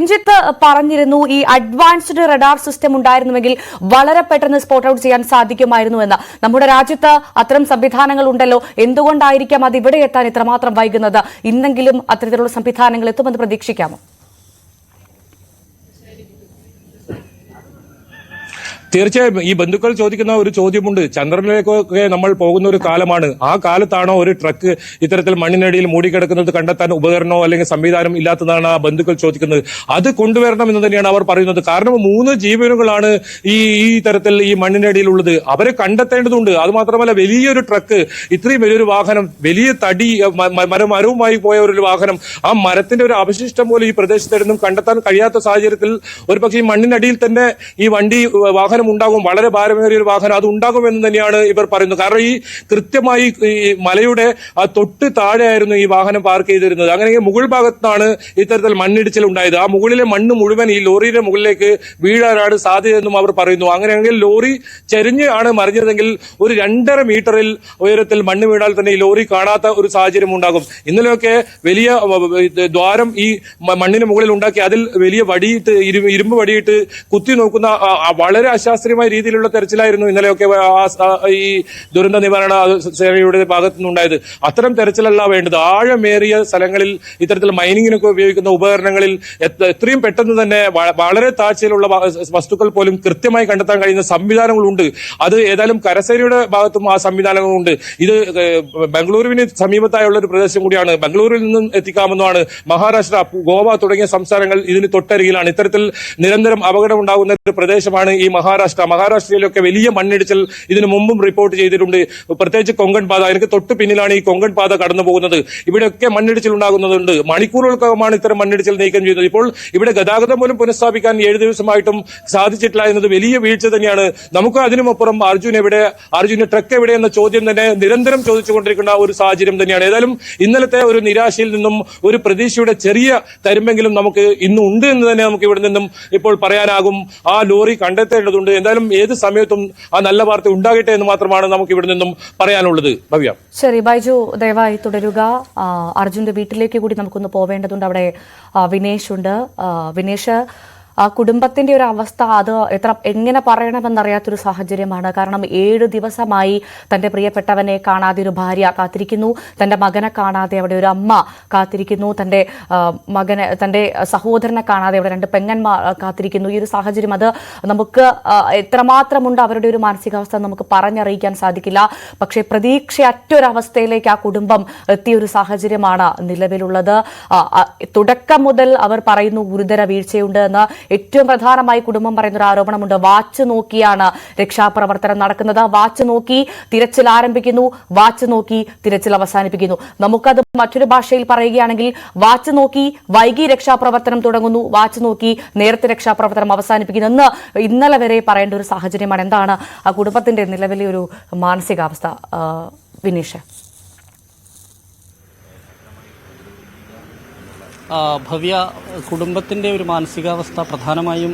രഞ്ജിത്ത് പറഞ്ഞിരുന്നു ഈ advanced radar system ഉണ്ടായിരുന്നുവെങ്കിൽ വളരെ പെട്ടെന്ന് സ്പോട്ട് ഔട്ട് ചെയ്യാൻ സാധിക്കുമായിരുന്നു എന്ന്. നമ്മുടെ രാജ്യത്ത് അത്തരം സംവിധാനങ്ങൾ ഉണ്ടല്ലോ. എന്തുകൊണ്ടായിരിക്കാം അത് ഇവിടെ എത്താൻ ഇത്രമാത്രം വൈകുന്നത്? ഇന്നെങ്കിലും അത്തരത്തിലുള്ള സംവിധാനങ്ങൾ എത്തുമെന്ന് പ്രതീക്ഷിക്കാമോ? തീർച്ചയായും ഈ ബന്ധുക്കൾ ചോദിക്കുന്ന ഒരു ചോദ്യമുണ്ട്. ചന്ദ്രനിലേക്കൊക്കെ നമ്മൾ പോകുന്ന ഒരു കാലമാണ്. ആ കാലത്താണോ ഒരു ട്രക്ക് ഇത്തരത്തിൽ മണ്ണിനടിയിൽ മൂടിക്കിടക്കുന്നത് കണ്ടെത്താൻ ഉപകരണമോ അല്ലെങ്കിൽ സംവിധാനം ഇല്ലാത്തതാണ് ആ ബന്ധുക്കൾ ചോദിക്കുന്നത്. അത് കൊണ്ടുവരണം എന്ന് തന്നെയാണ് അവർ പറയുന്നത്. കാരണം മൂന്ന് ജീവനുകളാണ് ഈ ഈ തരത്തിൽ ഈ മണ്ണിനടിയിലുള്ളത്. അവരെ കണ്ടെത്തേണ്ടതുണ്ട്. അത് മാത്രമല്ല വലിയൊരു ട്രക്ക് ഇത്രയും വലിയൊരു വാഹനം വലിയ തടി മരവുമായി പോയ ഒരു വാഹനം ആ മരത്തിന്റെ ഒരു അവശിഷ്ടം പോലും ഈ പ്രദേശത്തിരുന്നും കണ്ടെത്താൻ കഴിയാത്ത സാഹചര്യത്തിൽ ഒരു പക്ഷേ ഈ മണ്ണിനടിയിൽ തന്നെ ഈ വണ്ടി ഏഹ്, വാഹനം ഉണ്ടാകും വളരെ ഭാരമേറിയ ഒരു വാഹനം അത് ഉണ്ടാകുമെന്ന് തന്നെയാണ് ഇവർ പറയുന്നത്. കാരണം ഈ കൃത്യമായി ഈ മലയുടെ ആ തൊട്ട് താഴെയായിരുന്നു ഈ വാഹനം പാർക്ക് ചെയ്തിരുന്നത്. അങ്ങനെയെങ്കിൽ മുകൾ ഭാഗത്താണ് ഇത്തരത്തിൽ മണ്ണിടിച്ചിൽ ഉണ്ടായത്. ആ മുകളിലെ മണ്ണ് മുഴുവൻ ഈ ലോറിയുടെ മുകളിലേക്ക് വീഴാനാണ് സാധ്യതയെന്നും അവർ പറയുന്നു. അങ്ങനെയാണെങ്കിൽ ലോറി ചെരിഞ്ഞ് ആണ് മറിഞ്ഞതെങ്കിൽ ഒരു രണ്ടര മീറ്ററിൽ ഉയരത്തിൽ മണ്ണ് വീണാൽ തന്നെ ഈ ലോറി കാണാത്ത ഒരു സാഹചര്യം ഉണ്ടാകും. ഇന്നലെയൊക്കെ വലിയ ദ്വാരം ഈ മണ്ണിന് മുകളിൽ ഉണ്ടാക്കി അതിൽ വലിയ വടിയിട്ട് ഇരു- ഇരുമ്പ് വടിയിട്ട് കുത്തി നോക്കുന്ന വളരെ അശാസ്ത്രീയമായ രീതിയിലുള്ള തെരച്ചിലായിരുന്നു ഇന്നലെയൊക്കെ ഈ ദുരന്ത നിവാരണ സേനയുടെ ഭാഗത്തു നിന്നുണ്ടായത്. അത്തരം തെരച്ചിലല്ല വേണ്ടത്. ആഴമേറിയ സ്ഥലങ്ങളിൽ ഇത്തരത്തിൽ മൈനിങ്ങിനൊക്കെ ഉപയോഗിക്കുന്ന ഉപകരണങ്ങളിൽ എത്ര- എത്രയും പെട്ടെന്ന് തന്നെ വളരെ താഴ്ചയിലുള്ള വസ്തുക്കൾ പോലും കൃത്യമായി കണ്ടെത്താൻ കഴിയുന്ന സംവിധാനങ്ങളുണ്ട്. അത് ഏതായാലും കരസേനയുടെ ഭാഗത്തും ആ സംവിധാനങ്ങളുണ്ട്. ഇത് ബംഗളൂരുവിന് സമീപത്തായുള്ള ഒരു പ്രദേശം കൂടിയാണ്. ബംഗളൂരിൽ നിന്നും എത്തിക്കാമെന്നാണ് മഹാരാഷ്ട്ര ഗോവ തുടങ്ങിയ സംസ്ഥാനങ്ങൾ ഇതിന് തൊട്ടരികിലാണ്. ഇത്തരത്തിൽ നിരന്തരം അപകടം ഉണ്ടാകുന്ന ഒരു പ്രദേശമാണ് ഈ മഹാരാഷ്ട്ര മഹാരാഷ്ട്രയിലൊക്കെ വലിയ മണ്ണിടിച്ചിൽ ഇതിനു മുമ്പും റിപ്പോർട്ട് ചെയ്തിട്ടുണ്ട്. പ്രത്യേകിച്ച് കൊങ്കൺ പാത എനിക്ക് തൊട്ട് പിന്നിലാണ് ഈ കൊങ്കൺ പാത കടന്നു പോകുന്നത്. ഇവിടെയൊക്കെ മണ്ണിടിച്ചിൽ ഉണ്ടാകുന്നതുണ്ട്. മണിക്കൂറുകൾക്കകമാണ് ഇത്തരം മണ്ണിടിച്ചിൽ നീക്കം ചെയ്യുന്നത് ഇപ്പോൾ ഇവിടെ ഗതാഗതം പോലും പുനഃസ്ഥാപിക്കാൻ ഏഴ് ദിവസമായിട്ടും സാധിച്ചിട്ടില്ല എന്നത് വലിയ വീഴ്ച തന്നെയാണ്. നമുക്ക് അതിനുമപ്പുറം അർജുൻ എവിടെ അർജുന ട്രക്ക് എവിടെ എന്ന ചോദ്യം തന്നെ നിരന്തരം ചോദിച്ചുകൊണ്ടിരിക്കുന്ന ഒരു സാഹചര്യം തന്നെയാണ്. ഏതായാലും ഇന്നലത്തെ ഒരു നിരാശയിൽ നിന്നും ഒരു പ്രതീക്ഷയുടെ ചെറിയ തരുമെങ്കിലും നമുക്ക് ഇന്ന് ഉണ്ട് എന്ന് തന്നെ നമുക്ക് ഇവിടെ നിന്നും ഇപ്പോൾ പറയാനാകും. ആ ലോറി കണ്ടെത്തേണ്ടതുണ്ട്. എന്തായാലും ഏത് സമയത്തും ആ നല്ല വാർത്ത ഉണ്ടാകട്ടെ എന്ന് മാത്രമാണ് നമുക്ക് ഇവിടെ നിന്നും പറയാനുള്ളത്. ഭവ്യ. ശരി ബൈജു ദയവായി തുടരുക. അർജുന്റെ വീട്ടിലേക്ക് കൂടി നമുക്കൊന്ന് പോവേണ്ടതുണ്ട്. അവിടെ വിനേഷ് ഉണ്ട്. വിനേഷ് ആ കുടുംബത്തിന്റെ ഒരു അവസ്ഥ അത് എത്ര എങ്ങനെ പറയണമെന്നറിയാത്തൊരു സാഹചര്യമാണ്. കാരണം ഏഴ് ദിവസമായി തന്റെ പ്രിയപ്പെട്ടവനെ കാണാതെ ഒരു ഭാര്യ കാത്തിരിക്കുന്നു. തന്റെ മകനെ കാണാതെ അവിടെ ഒരു അമ്മ കാത്തിരിക്കുന്നു. തന്റെ മകനെ തന്റെ സഹോദരനെ കാണാതെ അവിടെ രണ്ട് പെങ്ങന്മാർ കാത്തിരിക്കുന്നു. ഈ ഒരു സാഹചര്യം അത് നമുക്ക് എത്രമാത്രമുണ്ട് അവരുടെ ഒരു മാനസികാവസ്ഥ നമുക്ക് പറഞ്ഞറിയിക്കാൻ സാധിക്കില്ല. പക്ഷേ പ്രതീക്ഷയറ്റൊരവസ്ഥയിലേക്ക് ആ കുടുംബം എത്തിയ ഒരു സാഹചര്യമാണ് നിലവിലുള്ളത്. തുടക്കം മുതൽ അവർ പറയുന്നു ഗുരുതര വീഴ്ചയുണ്ട് എന്ന്. ഏറ്റവും പ്രധാനമായി കുടുംബം പറയുന്ന ഒരു ആരോപണമുണ്ട്. വാച്ച് നോക്കിയാണ് രക്ഷാപ്രവർത്തനം നടക്കുന്നത്. വാച്ച് നോക്കി തിരച്ചിൽ ആരംഭിക്കുന്നു. വാച്ച് നോക്കി തിരച്ചിൽ അവസാനിപ്പിക്കുന്നു. നമുക്കത് മറ്റൊരു ഭാഷയിൽ പറയുകയാണെങ്കിൽ വാച്ച് നോക്കി വൈകി രക്ഷാപ്രവർത്തനം തുടങ്ങുന്നു. വാച്ച് നോക്കി നേരത്തെ രക്ഷാപ്രവർത്തനം അവസാനിപ്പിക്കുന്നു. എന്ന് ഇന്നലെ വരെ പറയേണ്ട ഒരു സാഹചര്യമാണ്. എന്താണ് ആ കുടുംബത്തിന്റെ നിലവിലെ ഒരു മാനസികാവസ്ഥ വിനീഷ്? ഭവ്യ കുടുംബത്തിന്റെ ഒരു മാനസികാവസ്ഥ പ്രധാനമായും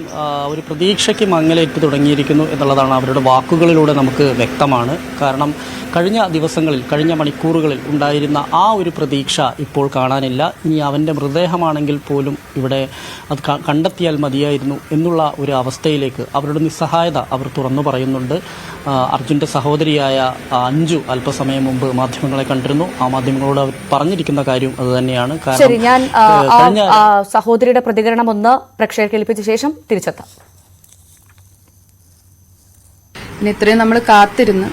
ഒരു പ്രതീക്ഷയ്ക്ക് മങ്ങലേറ്റ് തുടങ്ങിയിരിക്കുന്നു എന്നുള്ളതാണ് അവരുടെ വാക്കുകളിലൂടെ നമുക്ക് വ്യക്തമാണ്. കാരണം കഴിഞ്ഞ ദിവസങ്ങളിൽ കഴിഞ്ഞ മണിക്കൂറുകളിൽ ഉണ്ടായിരുന്ന ആ ഒരു പ്രതീക്ഷ ഇപ്പോൾ കാണാനില്ല. ഇനി അവന്റെ മൃതദേഹമാണെങ്കിൽ പോലും ഇവിടെ അത് കണ്ടെത്തിയാൽ മതിയായിരുന്നു എന്നുള്ള ഒരു അവസ്ഥയിലേക്ക് അവരുടെ നിസ്സഹായത അവർ തുറന്നു പറയുന്നുണ്ട്. അർജുന്റെ സഹോദരിയായ അഞ്ജു അല്പസമയം മുമ്പ് മാധ്യമങ്ങളെ കണ്ടിരുന്നു. ആ മാധ്യമങ്ങളോട് അവർ പറഞ്ഞിരിക്കുന്ന കാര്യം അത് തന്നെയാണ്. ശരി സഹോദരിയുടെ പ്രതികരണം ഒന്ന് പ്രേക്ഷകർ കേൾപ്പിച്ച ശേഷം തിരിച്ചെത്താം. ഇനി ഇത്രയും നമ്മൾ കാത്തിരുന്ന്.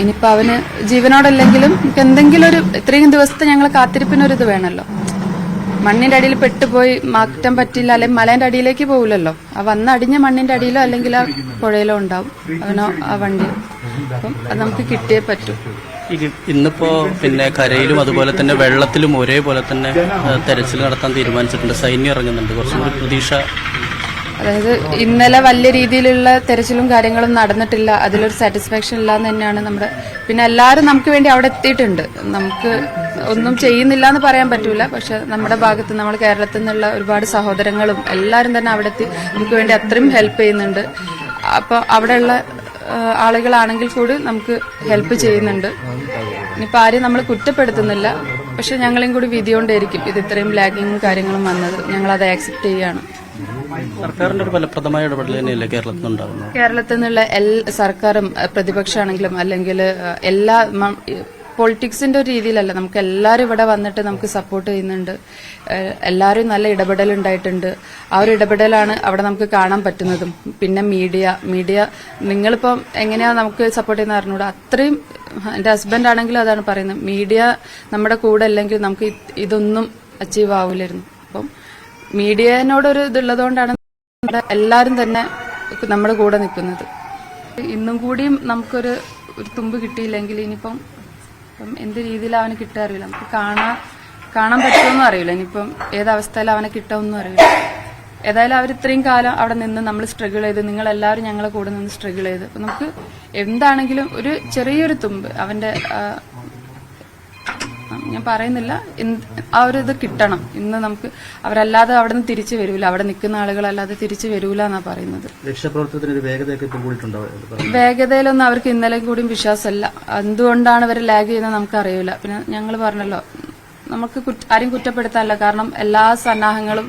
ഇനിയിപ്പോ അവന് ജീവനോടല്ലെങ്കിലും എന്തെങ്കിലും ഒരു ഇത്രയും ദിവസത്തെ ഞങ്ങൾ കാത്തിരിപ്പിനൊരിത് വേണല്ലോ. വേണമല്ലോ മണ്ണിന്റെ അടിയിൽ പെട്ടുപോയി മാറ്റാൻ പറ്റില്ല അല്ലെങ്കിൽ മലേന്റെ അടിയിലേക്ക് പോകില്ലല്ലോ ആ വന്ന അടിഞ്ഞ മണ്ണിന്റെ അടിയിലോ അല്ലെങ്കിൽ ആ പുഴയിലോ ഉണ്ടാവും. അവനോ ആ വണ്ടി. അപ്പം അത് നമുക്ക് കിട്ടിയേ പറ്റൂ. ഇന്നിപ്പോ പിന്നെ കരയിലും അതുപോലെ തന്നെ വെള്ളത്തിലും ഒരേപോലെ തന്നെ തെരച്ചിൽ നടത്താൻ തീരുമാനിച്ചിട്ടുണ്ട്. സൈന്യം ഇറങ്ങുന്നുണ്ട്. കുറച്ചും കൂടി പ്രതീക്ഷ. അതായത് ഇന്നലെ വലിയ രീതിയിലുള്ള തെരച്ചിലും കാര്യങ്ങളും നടന്നിട്ടില്ല. അതിലൊരു സാറ്റിസ്ഫാക്ഷൻ ഇല്ല എന്ന് തന്നെയാണ് നമ്മുടെ പിന്നെ എല്ലാവരും നമുക്ക് വേണ്ടി അവിടെ എത്തിയിട്ടുണ്ട്. നമുക്ക് ഒന്നും ചെയ്യുന്നില്ല എന്ന് പറയാൻ പറ്റൂല. പക്ഷെ നമ്മുടെ ഭാഗത്ത് നമ്മൾ കേരളത്തിൽ നിന്നുള്ള ഒരുപാട് സഹോദരങ്ങളും എല്ലാവരും തന്നെ അവിടെ എത്തി. നമുക്ക് വേണ്ടി അത്രയും ഹെൽപ്പ് ചെയ്യുന്നുണ്ട്. അപ്പോൾ അവിടെയുള്ള ആളുകളാണെങ്കിൽ കൂടി നമുക്ക് ഹെൽപ്പ് ചെയ്യുന്നുണ്ട്. ഇനിയിപ്പോൾ ആരെയും നമ്മൾ കുറ്റപ്പെടുത്തുന്നില്ല. പക്ഷെ ഞങ്ങളെയും കൂടി വിധി കൊണ്ടായിരിക്കും ഇത് ഇത്രയും ലാഗിങ്ങും കാര്യങ്ങളും വന്നത്. ഞങ്ങൾ അത് ആക്സെപ്റ്റ് ചെയ്യാണ്. സർക്കാരിന്റെ ഒരു ഫലപ്രദമായ ഇടപെടൽ തന്നെയല്ലേ കേരളത്തിൽ കേരളത്തിൽ നിന്നുള്ള എല്ലാ സർക്കാരും പ്രതിപക്ഷമാണെങ്കിലും അല്ലെങ്കിൽ എല്ലാ പൊളിറ്റിക്സിന്റെ ഒരു രീതിയിലല്ല. നമുക്ക് എല്ലാവരും ഇവിടെ വന്നിട്ട് നമുക്ക് സപ്പോർട്ട് ചെയ്യുന്നുണ്ട്. എല്ലാവരും നല്ല ഇടപെടൽ ഉണ്ടായിട്ടുണ്ട്. ആ ഒരു ഇടപെടലാണ് അവിടെ നമുക്ക് കാണാൻ പറ്റുന്നതും. പിന്നെ മീഡിയ. മീഡിയ നിങ്ങളിപ്പം എങ്ങനെയാ നമുക്ക് സപ്പോർട്ട് ചെയ്യുന്ന അറിഞ്ഞൂടെ. അത്രയും എന്റെ ഹസ്ബൻഡ് ആണെങ്കിലും അതാണ് പറയുന്നത്. മീഡിയ നമ്മുടെ കൂടെ അല്ലെങ്കിൽ നമുക്ക് ഇതൊന്നും അച്ചീവ് ആവില്ലായിരുന്നു അപ്പം മീഡിയനോടൊരു ഇതുള്ളതുകൊണ്ടാണ് എല്ലാവരും തന്നെ നമ്മുടെ കൂടെ നിൽക്കുന്നത്. ഇന്നും കൂടിയും നമുക്കൊരു ഒരു തുമ്പ് കിട്ടിയില്ലെങ്കിൽ ഇനിയിപ്പം ഇപ്പം എന്ത് രീതിയിൽ അവന് കിട്ടുക അറിയില്ല. നമുക്ക് കാണാൻ കാണാൻ പറ്റുമെന്നും അറിയില്ല. ഇനിയിപ്പം ഏതവസ്ഥയിൽ അവനെ കിട്ടുമെന്നും അറിയില്ല. ഏതായാലും അവർ ഇത്രയും കാലം അവിടെ നിന്ന് നമ്മൾ സ്ട്രഗിൾ ചെയ്ത് നിങ്ങൾ എല്ലാവരും ഞങ്ങളെ കൂടെ നിന്ന് സ്ട്രഗിൾ ചെയ്ത്. അപ്പൊ നമുക്ക് എന്താണെങ്കിലും ഒരു ചെറിയൊരു തുമ്പ് അവന്റെ ഞാൻ പറയുന്നില്ല. ആ ഒരു ഇത് കിട്ടണം. ഇന്ന് നമുക്ക് അവരല്ലാതെ അവിടെ നിന്ന് തിരിച്ചു വരൂല. അവിടെ നിൽക്കുന്ന ആളുകളല്ലാതെ തിരിച്ചു വരൂല എന്നാ പറയുന്നത്. വേഗതയിലൊന്നും അവർക്ക് ഇന്നലെ കൂടിയും വിശ്വാസമല്ല. എന്തുകൊണ്ടാണ് ഇവർ ലാഗ് ചെയ്യുന്നത് നമുക്ക് അറിയില്ല പിന്നെ ഞങ്ങൾ പറഞ്ഞല്ലോ നമുക്ക് ആരും കുറ്റപ്പെടുത്താനല്ല. കാരണം എല്ലാ സന്നാഹങ്ങളും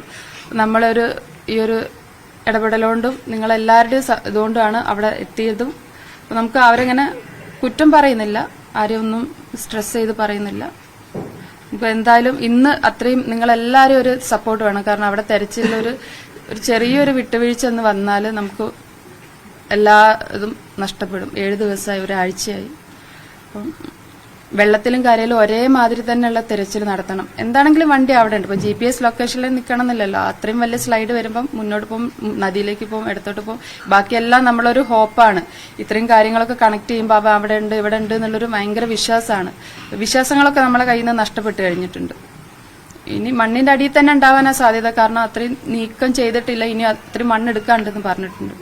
നമ്മളൊരു ഈ ഒരു ഇടപെടലുകൊണ്ടും നിങ്ങളെല്ലാവരുടെയും ഇതുകൊണ്ടാണ് അവിടെ എത്തിയതും. നമുക്ക് അവരെങ്ങനെ കുറ്റം പറയുന്നില്ല. ആരെയൊന്നും സ്ട്രെസ് ചെയ്ത് പറയുന്നില്ല. ഇപ്പൊ എന്തായാലും ഇന്ന് അത്രയും നിങ്ങളെല്ലാവരും ഒരു സപ്പോർട്ട് വേണം. കാരണം അവിടെ തെരച്ചിലൊരു ഒരു ചെറിയൊരു വിട്ടുവീഴ്ച എന്ന് വന്നാൽ നമുക്ക് എല്ലാ ഇതും നഷ്ടപ്പെടും. ഏഴ് ദിവസമായി ഒരാഴ്ചയായി. അപ്പം വെള്ളത്തിലും കരയിലും ഒരേ മാതിരി തന്നെയുള്ള തിരച്ചിൽ നടത്തണം. എന്താണെങ്കിലും വണ്ടി അവിടെ ഉണ്ട്. ഇപ്പൊ ജി പി എസ് ലൊക്കേഷനിൽ നിൽക്കണം എന്നില്ലല്ലോ അത്രയും വലിയ സ്ലൈഡ് വരുമ്പം മുന്നോട്ട് പോകും നദിയിലേക്ക് പോകും ഇടത്തോട്ട് പോകും. ബാക്കിയെല്ലാം നമ്മളൊരു ഹോപ്പാണ് ഇത്രയും കാര്യങ്ങളൊക്കെ കണക്ട് ചെയ്യുമ്പോൾ അവ അവിടെ ഉണ്ട് ഇവിടെ ഉണ്ട് എന്നുള്ളൊരു ഭയങ്കര വിശ്വാസമാണ്. വിശ്വാസങ്ങളൊക്കെ നമ്മളെ കയ്യിൽ നിന്ന് നഷ്ടപ്പെട്ട് കഴിഞ്ഞിട്ടുണ്ട്. ഇനി മണ്ണിന്റെ അടിയിൽ തന്നെ ഉണ്ടാവാനാ സാധ്യത. കാരണം അത്രയും നീക്കം ചെയ്തിട്ടില്ല. ഇനി അത്രയും മണ്ണെടുക്കാണ്ടെന്ന് പറഞ്ഞിട്ടുണ്ട്.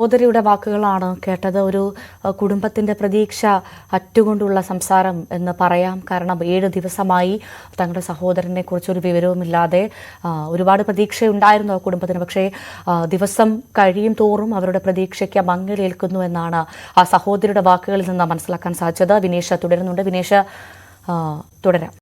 സഹോദരിയുടെ വാക്കുകളാണ് കേട്ടത്. ഒരു കുടുംബത്തിന്റെ പ്രതീക്ഷ അറ്റുകൊണ്ടുള്ള സംസാരം എന്ന് പറയാം. കാരണം ഏഴ് ദിവസമായി തങ്ങളുടെ സഹോദരനെ കുറിച്ചൊരു വിവരവുമില്ലാതെ ഒരുപാട് പ്രതീക്ഷയുണ്ടായിരുന്നു ആ കുടുംബത്തിന്. പക്ഷേ ദിവസം കഴിയും തോറും അവരുടെ പ്രതീക്ഷയ്ക്ക് മങ്ങലേൽക്കുന്നു എന്നാണ് ആ സഹോദരിയുടെ വാക്കുകളിൽ നിന്ന് മനസ്സിലാക്കാൻ സാധിച്ചത്. വിനേഷ തുടരുന്നുണ്ട്. വിനേഷ തുടരാം.